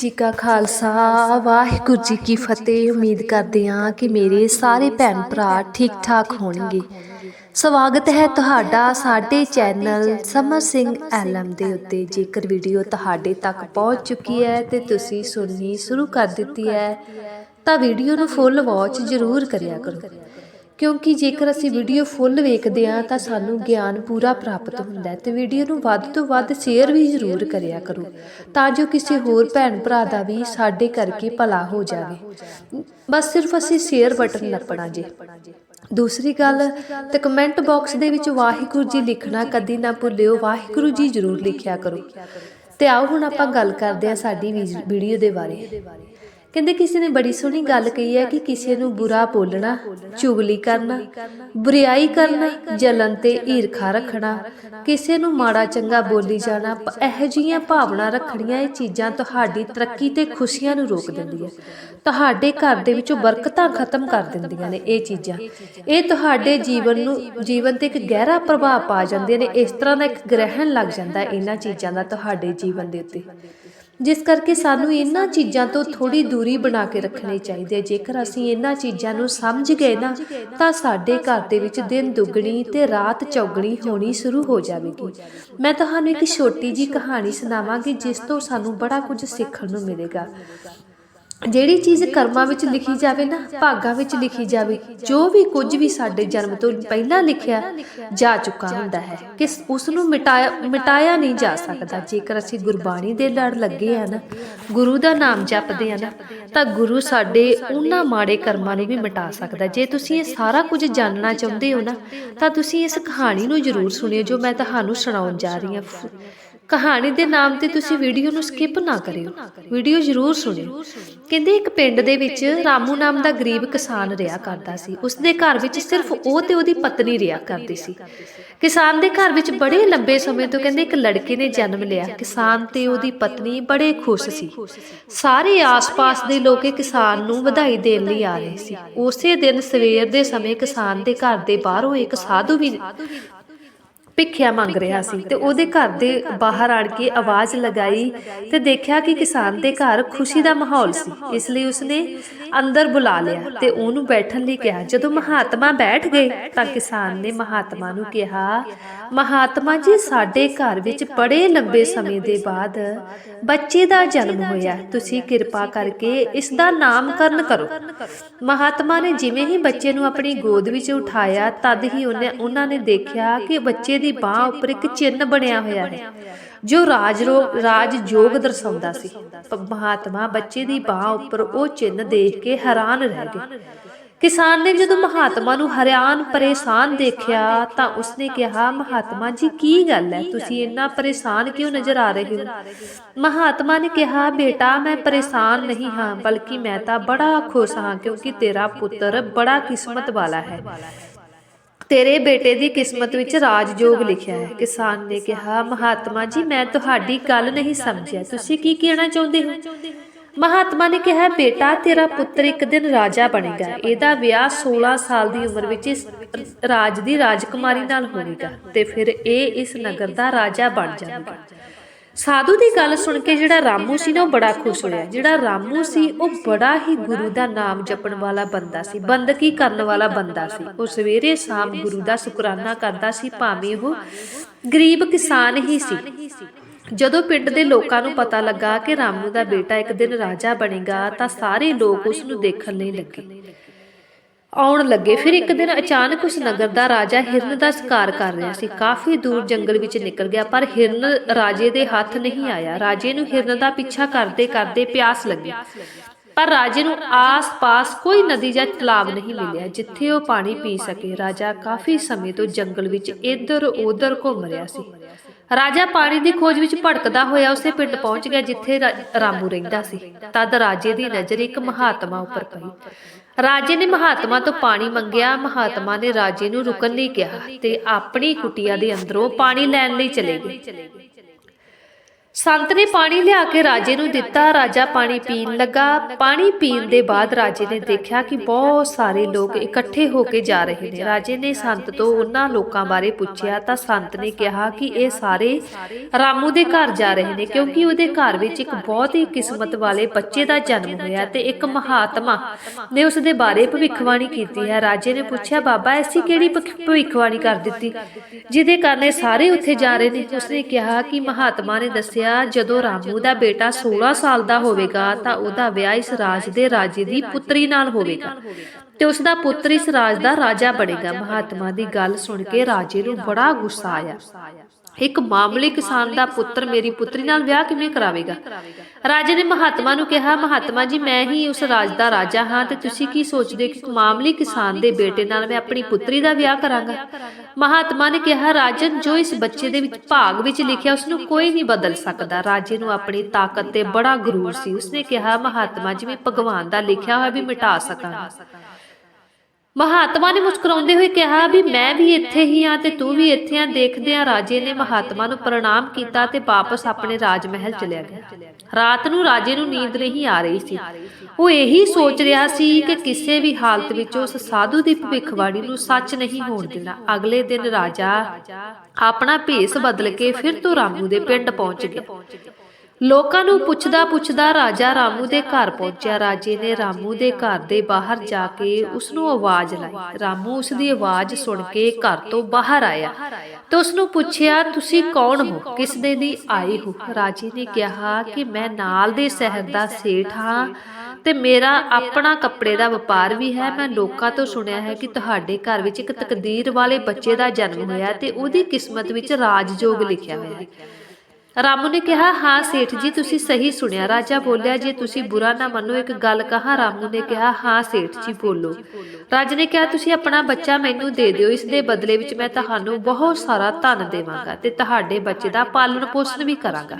ਜੀ ਕਾ ਖਾਲਸਾ, ਵਾਹਿਗੁਰੂ ਜੀ ਕੀ ਫਤਿਹ। ਉਮੀਦ ਕਰਦੇ ਹਾਂ ਕਿ ਮੇਰੇ ਸਾਰੇ ਭੈਣ ਭਰਾ ਠੀਕ ਠਾਕ ਹੋਣਗੇ। ਸਵਾਗਤ ਹੈ ਤੁਹਾਡਾ ਸਾਡੇ ਚੈਨਲ ਸਮਰ ਸਿੰਘ ਐਲਮ ਦੇ ਉੱਤੇ। ਜੇਕਰ ਵੀਡੀਓ ਤੁਹਾਡੇ ਤੱਕ ਪਹੁੰਚ ਚੁੱਕੀ ਹੈ ਤੇ ਤੁਸੀਂ ਸੁਣਨੀ ਸ਼ੁਰੂ ਕਰ ਦਿੱਤੀ ਹੈ, ਤਾਂ ਵੀਡੀਓ ਨੂੰ ਫੁੱਲ ਵਾਚ ਜ਼ਰੂਰ ਕਰਿਆ ਕਰੋ। ਕਿਉਂਕਿ ਜੇਕਰ ਅਸੀਂ ਵੀਡੀਓ ਫੁੱਲ ਵੇਖਦੇ ਹਾਂ ਤਾਂ ਸਾਨੂੰ ਗਿਆਨ ਪੂਰਾ ਪ੍ਰਾਪਤ ਹੁੰਦਾ ਹੈ ਤੇ ਵੀਡੀਓ ਨੂੰ ਵੱਧ ਤੋਂ ਵੱਧ ਸ਼ੇਅਰ ਵੀ ਜ਼ਰੂਰ ਕਰਿਆ ਕਰੋ ਤਾਂ ਜੋ ਕਿਸੇ ਹੋਰ ਭੈਣ ਭਰਾ ਦਾ ਵੀ ਸਾਡੇ ਕਰਕੇ ਭਲਾ ਹੋ ਜਾਵੇ। ਬਸ ਸਿਰਫ ਅਸੀਂ ਸ਼ੇਅਰ ਬਟਨ ਨੱਪਣਾ ਜੇ। ਦੂਸਰੀ ਗੱਲ, ਤੇ ਕਮੈਂਟ ਬਾਕਸ ਦੇ ਵਿੱਚ ਵਾਹਿਗੁਰੂ ਜੀ ਲਿਖਣਾ ਕਦੀ ਨਾ ਭੁੱਲਿਓ, ਵਾਹਿਗੁਰੂ ਜੀ ਜ਼ਰੂਰ ਲਿਖਿਆ ਕਰੋ। ਤੇ ਆਓ ਹੁਣ ਆਪਾਂ ਗੱਲ ਕਰਦੇ ਹਾਂ ਸਾਡੀ ਵੀਜ- ਵੀਡੀਓ ਦੇ ਬਾਰੇ। ਕਹਿੰਦੇ ਕਿਸੇ ਨੇ ਬੜੀ ਸੋਹਣੀ ਗੱਲ ਕਹੀ ਹੈ ਕਿ ਕਿਸੇ ਨੂੰ ਬੁਰਾ ਬੋਲਣਾ, ਚੁਗਲੀ ਕਰਨਾ ਬੁਰੀਾਈ ਕਰਨਾ, ਜਲਨ ਤੇ ਈਰਖਾ ਰੱਖਣਾ, ਕਿਸੇ ਨੂੰ ਮਾੜਾ ਚੰਗਾ ਬੋਲੀ ਜਾਣਾ, ਪ- ਜਿਹੀਆਂ ਭਾਵਨਾ ਰੱਖਣੀਆਂ ਇਹ ਚੀਜ਼ਾਂ ਤੁਹਾਡੀ ਤਰੱਕੀ ਤੇ ਖੁਸ਼ੀਆਂ ਨੂੰ ਰੋਕ ਦਿੰਦੀਆਂ। ਤੁਹਾਡੇ ਘਰ ਦੇ ਵਿੱਚੋਂ ਬਰਕਤਾਂ ਖਤਮ ਕਰ ਦਿੰਦੀਆਂ ਨੇ ਇਹ ਚੀਜ਼ਾਂ। ਇਹ ਤੁਹਾਡੇ ਜੀਵਨ ਨੂੰ, ਜੀਵਨ ਤੇ ਇੱਕ ਗਹਿਰਾ ਪ੍ਰਭਾਵ ਪਾ ਜਾਂਦੀਆਂ ਨੇ, ਇਸ ਤਰ੍ਹਾਂ ਦਾ ਇੱਕ ਗ੍ਰਹਿਣ ਲੱਗ ਜਾਂਦਾ ਇਹਨਾਂ ਚੀਜ਼ਾਂ ਦਾ ਤੁਹਾਡੇ ਜੀਵਨ ਦੇ ਉੱਤੇ। ਜਿਸ ਕਰਕੇ ਸਾਨੂੰ ਇਹਨਾਂ ਚੀਜ਼ਾਂ ਤੋਂ ਥੋੜੀ ਦੂਰੀ ਬਣਾ ਕੇ ਰੱਖਣੀ ਚਾਹੀਦੀ ਹੈ। ਜੇਕਰ ਅਸੀਂ ਇਹਨਾਂ ਚੀਜ਼ਾਂ ਨੂੰ ਸਮਝ ਗਏ ਨਾ, ਤਾਂ ਸਾਡੇ ਘਰ ਦੇ ਵਿੱਚ ਦਿਨ ਦੁੱਗਣੀ ਤੇ ਰਾਤ ਚੌਗਣੀ ਹੋਣੀ ਸ਼ੁਰੂ ਹੋ ਜਾਵੇਗੀ। ਮੈਂ ਤੁਹਾਨੂੰ ਇੱਕ ਛੋਟੀ ਜੀ ਕਹਾਣੀ ਸੁਣਾਵਾਂਗੀ, ਜਿਸ ਤੋਂ ਸਾਨੂੰ ਬੜਾ ਕੁਝ ਸਿੱਖਣ ਨੂੰ ਮਿਲੇਗਾ। ਜਿਹੜੀ ਚੀਜ਼ ਕਰਮਾਂ ਵਿੱਚ ਲਿਖੀ ਜਾਵੇ ਨਾ, ਭਾਗਾਂ ਵਿੱਚ ਲਿਖੀ ਜਾਵੇ, ਜੋ ਵੀ ਕੁਝ ਵੀ ਸਾਡੇ ਜਨਮ ਤੋਂ ਪਹਿਲਾਂ ਲਿਖਿਆ ਜਾ ਚੁੱਕਾ ਹੁੰਦਾ ਹੈ ਕਿ ਉਸ ਨੂੰ ਮਿਟਾਇਆ ਮਿਟਾਇਆ ਨਹੀਂ ਜਾ ਸਕਦਾ। ਜੇਕਰ ਅਸੀਂ ਗੁਰਬਾਣੀ ਦੇ ਲੜ ਲੱਗੇ ਆ ਨਾ, ਗੁਰੂ ਦਾ ਨਾਮ ਜਪਦੇ ਆ ਨਾ, ਤਾਂ ਗੁਰੂ ਸਾਡੇ ਉਹਨਾਂ ਮਾੜੇ ਕਰਮਾਂ ਨੂੰ ਵੀ ਮਿਟਾ ਸਕਦਾ। ਜੇ ਤੁਸੀਂ ਇਹ ਸਾਰਾ ਕੁਝ ਜਾਣਨਾ ਚਾਹੁੰਦੇ ਹੋ ਨਾ, ਤਾਂ ਤੁਸੀਂ ਇਸ ਕਹਾਣੀ ਨੂੰ ਜ਼ਰੂਰ ਸੁਣਿਓ, ਜੋ ਮੈਂ ਤੁਹਾਨੂੰ ਸੁਣਾਉਣ ਜਾ ਰਹੀ ਹਾਂ। ਕਹਾਣੀ ਦੇ ਨਾਮ ਤੇ ਤੁਸੀਂ ਵੀਡੀਓ ਨੂੰ ਸਕਿਪ ਨਾ ਕਰਿਓ। ਵੀਡੀਓ ਜ਼ਰੂਰ ਸੁਣਿਓ। ਕਹਿੰਦੇ ਇੱਕ ਪਿੰਡ ਦੇ ਵਿੱਚ ਰਾਮੂ ਨਾਮ ਦਾ ਗਰੀਬ ਕਿਸਾਨ ਰਿਹਾ ਕਰਦਾ ਸੀ। ਉਸਦੇ ਘਰ ਵਿੱਚ ਸਿਰਫ ਉਹ ਤੇ ਉਹਦੀ ਪਤਨੀ ਰਿਹਾ ਕਰਦੀ ਸੀ। ਕਿਸਾਨ ਦੇ ਘਰ ਵਿੱਚ ਬੜੇ ਲੰਬੇ ਸਮੇਂ ਤੋਂ ਕਹਿੰਦੇ ਇੱਕ ਲੜਕੇ ਨੇ ਜਨਮ ਲਿਆ। ਕਿਸਾਨ ਤੇ ਉਹਦੀ ਪਤਨੀ ਬੜੇ ਖੁਸ਼ ਸੀ। ਸਾਰੇ ਆਸ-ਪਾਸ ਦੇ ਲੋਕ ਕਿਸਾਨ ਨੂੰ ਵਧਾਈ ਦੇਣ ਲਈ ਆ ਰਹੇ ਸੀ। ਉਸੇ ਦਿਨ ਸਵੇਰ ਦੇ ਸਮੇਂ ਕਿਸਾਨ ਦੇ ਘਰ ਦੇ ਬਾਹਰੋਂ ਇੱਕ ਸਾਧੂ ਵੀ ਭਿੱਖਿਆ ਮੰਗ ਰਿਹਾ ਸੀ ਤੇ ਉਹਦੇ ਘਰ ਦੇ ਬਾਹਰ ਆੜ ਕੇ ਆਵਾਜ਼ ਲਗਾਈ ਤੇ ਦੇਖਿਆ ਕਿ ਕਿਸਾਨ ਦੇ ਘਰ ਖੁਸ਼ੀ ਦਾ ਮਾਹੌਲ ਸੀ। ਇਸ ਲਈ ਉਸਨੇ ਅੰਦਰ ਬੁਲਾ ਲਿਆ ਤੇ ਉਹਨੂੰ ਬੈਠਣ ਲਈ ਕਿਹਾ। ਜਦੋਂ ਮਹਾਤਮਾ ਬੈਠ ਗਏ ਤਾਂ ਕਿਸਾਨ ਨੇ ਮਹਾਤਮਾ ਨੂੰ ਕਿਹਾ ਮਹਾਤਮਾ ਜੀ ਸਾਡੇ ਘਰ ਵਿੱਚ ਬੜੇ ਲੰਬੇ ਸਮੇਂ ਦੇ ਬਾਅਦ ਬੱਚੇ ਦਾ ਜਨਮ ਹੋਇਆ। ਤੁਸੀਂ ਕਿਰਪਾ ਕਰਕੇ ਇਸ ਦਾ ਨਾਮਕਰਨ ਕਰੋ। ਮਹਾਤਮਾ ਨੇ ਜਿਵੇਂ ਹੀ ਬੱਚੇ ਨੂੰ ਆਪਣੀ ਗੋਦ ਵਿੱਚ ਉਠਾਇਆ ਤਦ ਹੀ ਉਹਨੇ ਉਹਨਾਂ ਨੇ ਦੇਖਿਆ ਕਿ ਬੱਚੇ ਦੀ ਬਾਹ ਉੱਪਰ ਇੱਕ ਚਿੰਨ ਬਣਿਆ ਹੋਇਆ ਹੈ। ਜੋ ਰਾਜ ਰੋਗ ਰਾਜ ਜੋਗ ਦਰਸਾਉਂਦਾ ਸੀ। ਮਹਾਤਮਾ ਬੱਚੇ ਦੀ ਬਾਹ ਉੱਪਰ ਉਹ ਚਿੰਨ ਦੇਖ ਕੇ ਹੈਰਾਨ ਰਹਿ ਗਏ। ਕਿਸਾਨ ਨੇ ਜਦੋਂ ਮਹਾਤਮਾ ਨੂੰ ਹਰਿਆਣ ਪਰੇਸ਼ਾਨ ਦੇਖਿਆ ਤਾਂ ਉਸਨੇ ਕਿਹਾ ਮਹਾਤਮਾ ਜੀ ਕੀ ਗੱਲ ਹੈ? ਤੁਸੀਂ ਇੰਨਾ ਪਰੇਸ਼ਾਨ ਕਿਉਂ ਨਜ਼ਰ ਆ ਰਹੇ ਹੋ? ਮਹਾਤਮਾ ਨੇ ਕਿਹਾ ਬੇਟਾ ਮੈਂ ਪਰੇਸ਼ਾਨ ਨਹੀਂ ਹਾਂ ਬਲਕਿ ਮੈਂ ਤਾਂ ਬੜਾ ਖੁਸ਼ ਹਾਂ ਕਿਉਂਕਿ ਤੇਰਾ ਪੁੱਤਰ ਬੜਾ ਕਿਸਮਤ ਵਾਲਾ ਹੈ। ਤੇਰੇ ਬੇਟੇ ਦੀ ਕਿਸਮਤ ਵਿੱਚ ਰਾਜਯੋਗ ਲਿਖਿਆ ਹੈ। ਕਿਸਾਨ ਨੇ ਕਿਹਾ, ਮਹਾਤਮਾ ਜੀ, ਮੈਂ ਤੁਹਾਡੀ ਗੱਲ ਨਹੀਂ ਸਮਝਿਆ। ਤੁਸੀਂ ਕੀ ਕਹਿਣਾ ਚਾਹੁੰਦੇ ਹੋ? ਮਹਾਤਮਾ ਨੇ ਕਿਹਾ, ਬੇਟਾ, ਤੇਰਾ ਪੁੱਤਰ ਇੱਕ ਦਿਨ ਰਾਜਾ ਬਣੇਗਾ। ਇਹਦਾ ਵਿਆਹ 16 ਸਾਲ ਦੀ ਉਮਰ ਵਿੱਚ ਇਸ ਰਾਜ ਦੀ ਰਾਜਕੁਮਾਰੀ ਨਾਲ ਹੋਵੇਗਾ ਤੇ ਫਿਰ ਇਹ ਇਸ ਨਗਰ ਦਾ ਰਾਜਾ ਬਣ ਜਾਵੇਗਾ। ਸਾਧੂ ਦੀ ਗੱਲ ਸੁਣ ਕੇ ਜਿਹੜਾ ਰਾਮੂ ਸੀ ਨਾ ਉਹ ਬੜਾ ਖੁਸ਼ ਹੋਇਆ। ਜਿਹੜਾ ਰਾਮੂ ਸੀ, ਉਹ ਬੜਾ ਹੀ ਗੁਰੂ ਦਾ ਨਾਮ ਜਪਣ ਵਾਲਾ ਬੰਦਾ ਸੀ, ਬੰਦਗੀ ਕਰਨ ਵਾਲਾ ਬੰਦਾ ਸੀ। ਉਹ ਸਵੇਰੇ ਸ਼ਾਮ ਗੁਰੂ ਦਾ ਸ਼ੁਕਰਾਨਾ ਕਰਦਾ ਸੀ, ਭਾਵੇਂ ਉਹ ਗਰੀਬ ਕਿਸਾਨ ਹੀ ਸੀ। ਜਦੋਂ ਪਿੰਡ ਦੇ ਲੋਕਾਂ ਨੂੰ ਪਤਾ ਲੱਗਾ ਕਿ ਰਾਮੂ ਦਾ ਬੇਟਾ ਇੱਕ ਦਿਨ ਰਾਜਾ ਬਣੇਗਾ, ਤਾਂ ਸਾਰੇ ਲੋਕ ਉਸ ਨੂੰ ਦੇਖਣ ਲਈ ਲੱਗੇ। ਆਉਣ ਲੱਗੇ ਫਿਰ ਇੱਕ ਦਿਨ ਅਚਾਨਕ ਉਸ ਨਗਰ ਦਾ ਰਾਜਾ ਹਿਰਨ ਦਾ ਸ਼ਿਕਾਰ ਕਰ ਰਿਹਾ ਸੀ। ਕਾਫੀ ਦੂਰ ਜੰਗਲ ਵਿੱਚ ਨਿਕਲ ਗਿਆ ਪਰ ਹਿਰਨ ਰਾਜੇ ਦੇ ਹੱਥ ਨਹੀਂ ਆਇਆ। ਰਾਜੇ ਨੂੰ ਹਿਰਨ ਦਾ ਪਿੱਛਾ ਕਰਦੇ ਕਰਦੇ ਪਿਆਸ ਲੱਗੀ। ਪਰ ਰਾਜੇ ਨੂੰ ਆਸ-ਪਾਸ ਕੋਈ ਨਦੀ ਜਾਂ ਤਲਾਬ ਨਹੀਂ ਮਿਲਿਆ ਜਿੱਥੇ ਉਹ ਪਾਣੀ ਪੀ ਸਕੇ। ਰਾਜਾ ਕਾਫੀ ਸਮੇਂ ਤੋਂ ਜੰਗਲ ਵਿੱਚ ਇੱਧਰ-ਉੱਧਰ ਘੁੰਮ ਰਿਹਾ ਸੀ। ਰਾਜਾ ਪਾਣੀ ਦੀ ਖੋਜ ਵਿੱਚ ਭਟਕਦਾ ਹੋਇਆ ਉਸੇ ਪਿੰਡ ਪਹੁੰਚ ਗਿਆ ਜਿੱਥੇ ਰਾਮੂ ਰਹਿੰਦਾ ਸੀ। ਤਦ ਰਾਜੇ ਦੀ ਨਜ਼ਰ ਇੱਕ ਮਹਾਤਮਾ ਉੱਪਰ ਪਈ। ਰਾਜੇ ਨੇ ਮਹਾਤਮਾ ਤੋਂ ਪਾਣੀ ਮੰਗਿਆ, ਮਹਾਤਮਾ ਨੇ ਰਾਜੇ ਨੂੰ ਰੁਕਣ ਲਈ ਕਿਹਾ ਤੇ ਆਪਣੀ ਕੁਟੀਆ ਦੇ ਅੰਦਰੋਂ ਪਾਣੀ ਲੈਣ ਲਈ ਚਲੇ ਗਏ। ਸੰਤ ਨੇ ਪਾਣੀ ਲਿਆ ਕੇ ਰਾਜੇ ਨੂੰ ਦਿੱਤਾ। ਰਾਜਾ ਪਾਣੀ ਪੀਣ ਲੱਗਾ। ਪਾਣੀ ਪੀਣ ਦੇ ਬਾਅਦ ਰਾਜੇ ਨੇ ਦੇਖਿਆ ਕਿ ਬਹੁਤ ਸਾਰੇ ਲੋਕ ਇਕੱਠੇ ਹੋ ਕੇ ਜਾ ਰਹੇ ਨੇ। ਰਾਜੇ ਨੇ ਸੰਤ ਤੋਂ ਉਹਨਾਂ ਲੋਕਾਂ ਬਾਰੇ ਪੁੱਛਿਆ ਤਾਂ ਸੰਤ ਨੇ ਕਿਹਾ ਕਿ ਇਹ ਸਾਰੇ ਰਾਮੂ ਦੇ ਘਰ ਜਾ ਰਹੇ ਨੇ ਕਿਉਂਕਿ ਉਹਦੇ ਘਰ ਵਿੱਚ ਇੱਕ ਬਹੁਤ ਹੀ ਕਿਸਮਤ ਵਾਲੇ ਬੱਚੇ ਦਾ ਜਨਮ ਹੋਇਆ ਤੇ ਇੱਕ ਮਹਾਤਮਾ ਨੇ ਉਸ ਦੇ ਬਾਰੇ ਭਵਿੱਖਬਾਣੀ ਕੀਤੀ ਹੈ। ਰਾਜੇ ਨੇ ਪੁੱਛਿਆ, ਬਾਬਾ, ਐਸੀ ਕਿਹੜੀ ਭਵਿੱਖਬਾਣੀ ਕਰ ਦਿੱਤੀ? ਜਿਹਦੇ ਕਾਰਨ ਇਹ ਸਾਰੇ ਉੱਥੇ ਜਾ ਰਹੇ ਨੇ। ਉਸਨੇ ਕਿਹਾ ਕਿ ਮਹਾਤਮਾ ਨੇ ਦੱਸਿਆ ਜਦੋਂ ਰਾਮੂ ਦਾ ਬੇਟਾ 16 ਸਾਲ ਦਾ ਹੋਵੇਗਾ, ਤਾਂ ਉਹਦਾ ਵਿਆਹ ਇਸ ਰਾਜ ਦੇ ਰਾਜੇ ਦੀ ਪੁੱਤਰੀ ਨਾਲ ਹੋਵੇਗਾ ਤੇ ਉਸ ਦਾ ਪੁੱਤਰ ਇਸ ਰਾਜ ਦਾ ਰਾਜਾ ਬਣੇਗਾ। ਮਹਾਤਮਾ ਦੀ ਗੱਲ ਸੁਣ ਕੇ ਰਾਜੇ ਨੂੰ ਬੜਾ ਗੁੱਸਾ ਆਇਆ। ਇੱਕ ਮਾਮੂਲੀ ਕਿਸਾਨ ਦਾ ਪੁੱਤਰ ਮੇਰੀ ਪੁੱਤਰੀ ਨਾਲ ਵਿਆਹ ਕਿਵੇਂ ਕਰਾਵੇਗਾ? ਰਾਜੇ ਨੇ ਮਹਾਤਮਾ ਨੂੰ ਕਿਹਾ ਮਹਾਤਮਾ ਜੀ ਮੈਂ ਹੀ ਉਸ ਰਾਜ ਦਾ ਰਾਜਾ ਹਾਂ ਤੇ ਤੁਸੀਂ ਕੀ ਸੋਚਦੇ ਕਿ ਇੱਕ ਮਾਮੂਲੀ ਕਿਸਾਨ ਦੇ ਬੇਟੇ ਨਾਲ ਮੈਂ ਆਪਣੀ ਪੁੱਤਰੀ ਦਾ ਵਿਆਹ ਕਰਾਂਗਾ? ਮਹਾਤਮਾ ਨੇ ਕਿਹਾ ਰਾਜਨ ਜੋ ਇਸ ਬੱਚੇ ਦੇ ਵਿੱਚ ਭਾਗ ਵਿੱਚ ਲਿਖਿਆ ਉਸ ਨੂੰ ਕੋਈ ਨਹੀਂ ਬਦਲ ਸਕਦਾ। ਰਾਜੇ ਨੂੰ ਆਪਣੀ ਤਾਕਤ ਤੇ ਬੜਾ ਗਰੂਰ ਸੀ। ਉਸਨੇ ਕਿਹਾ ਮਹਾਤਮਾ ਜੀ ਮੈਂ ਭਗਵਾਨ ਦਾ ਲਿਖਿਆ ਹੋਇਆ ਵੀ ਮਿਟਾ ਸਕਾਂਗਾ ਮਹਾਤਮਾ ਨੇ ਮੁਸਕਰਾਉਂਦੇ ਹੋਏ ਕਿਹਾ ਵੀ ਮੈਂ ਵੀ ਇੱਥੇ ਹੀ ਹਾਂ ਤੇ ਤੂੰ ਵੀ ਇੱਥੇ ਆ। ਦੇਖਦੇ ਆ ਰਾਜੇ ਨੇ ਮਹਾਤਮਾ ਨੂੰ ਪ੍ਰਣਾਮ ਕੀਤਾ ਤੇ ਵਾਪਸ ਆਪਣੇ ਰਾਜ ਮਹਿਲ ਚਲਿਆ ਗਿਆ। ਰਾਤ ਨੂੰ ਰਾਜੇ ਨੂੰ ਨੀਂਦ ਨਹੀਂ ਆ ਰਹੀ ਸੀ। ਉਹ ਇਹੀ ਸੋਚ ਰਿਹਾ ਸੀ ਕਿ ਕਿਸੇ ਵੀ ਹਾਲਤ ਵਿੱਚ ਉਸ ਸਾਧੂ ਦੀ ਭਵਿੱਖਬਾਣੀ ਨੂੰ ਸੱਚ ਨਹੀਂ ਹੋਣ ਦੇਣਾ। ਅਗਲੇ ਦਿਨ ਰਾਜਾ ਆਪਣਾ ਭੇਸ ਬਦਲ ਕੇ ਫਿਰ ਤੋਂ ਰਾਮੂ ਦੇ ਪਿੰਡ ਪਹੁੰਚ ਗਿਆ। ਲੋਕਾਂ ਨੂੰ ਪੁੱਛਦਾ ਪੁੱਛਦਾ ਰਾਜਾ ਰਾਮੂ ਦੇ ਘਰ ਪਹੁੰਚਿਆ। ਰਾਜੇ ਨੇ ਰਾਮੂ ਦੇ ਘਰ ਦੇ ਬਾਹਰ ਜਾ ਕੇ ਉਸ ਨੂੰ ਆਵਾਜ਼ ਲਾਈ। ਰਾਮੂ ਉਸ ਦੀ ਆਵਾਜ਼ ਸੁਣ ਕੇ ਘਰ ਤੋਂ ਬਾਹਰ ਆਇਆ ਤੇ ਉਸ ਨੂੰ ਪੁੱਛਿਆ, ਤੁਸੀਂ ਕੌਣ ਹੋ? ਕਿਸ ਦੇ ਲਈ ਆਏ ਹੋ? ਰਾਜੇ ਨੇ ਕਿਹਾ ਕਿ ਮੈਂ ਨਾਲ ਦੇ ਸ਼ਹਿਰ ਦਾ ਸੇਠ ਹਾਂ ਤੇ ਮੇਰਾ ਆਪਣਾ ਕੱਪੜੇ ਦਾ ਵਪਾਰ ਵੀ ਹੈ। ਮੈਂ ਲੋਕਾਂ ਤੋਂ ਸੁਣਿਆ ਹੈ ਕਿ ਤੁਹਾਡੇ ਘਰ ਵਿੱਚ ਇੱਕ ਤਕਦੀਰ ਵਾਲੇ ਬੱਚੇ ਦਾ ਜਨਮ ਹੋਇਆ ਤੇ ਉਹਦੀ ਕਿਸਮਤ ਵਿੱਚ ਰਾਜਯੋਗ ਲਿਖਿਆ ਹੋਇਆ ਹੈ। ਰਾਮੂ ਨੇ ਕਿਹਾ, ਹਾਂ ਸੇਠ ਜੀ, ਤੁਸੀਂ ਸਹੀ ਸੁਣਿਆ। ਰਾਜਾ ਬੋਲਿਆ, ਜੇ ਤੁਸੀਂ ਬੁਰਾ ਨਾ ਮੰਨੋ, ਇੱਕ ਗੱਲ ਕਹਾ ਰਾਮੂ ਨੇ ਕਿਹਾ, ਹਾਂ ਸੇਠ ਜੀ, ਬੋਲੋ। ਰਾਜ ਨੇ ਕਿਹਾ, ਤੁਸੀਂ ਆਪਣਾ ਬੱਚਾ ਮੈਨੂੰ ਦੇ ਦਿਓ, ਇਸ ਦੇ ਬਦਲੇ ਵਿੱਚ ਮੈਂ ਤੁਹਾਨੂੰ ਬਹੁਤ ਸਾਰਾ ਧਨ ਦੇਵਾਂਗਾ ਤੇ ਤੁਹਾਡੇ ਬੱਚੇ ਦਾ ਪਾਲਣ ਪੋਸ਼ਣ ਵੀ ਕਰਾਂਗਾ।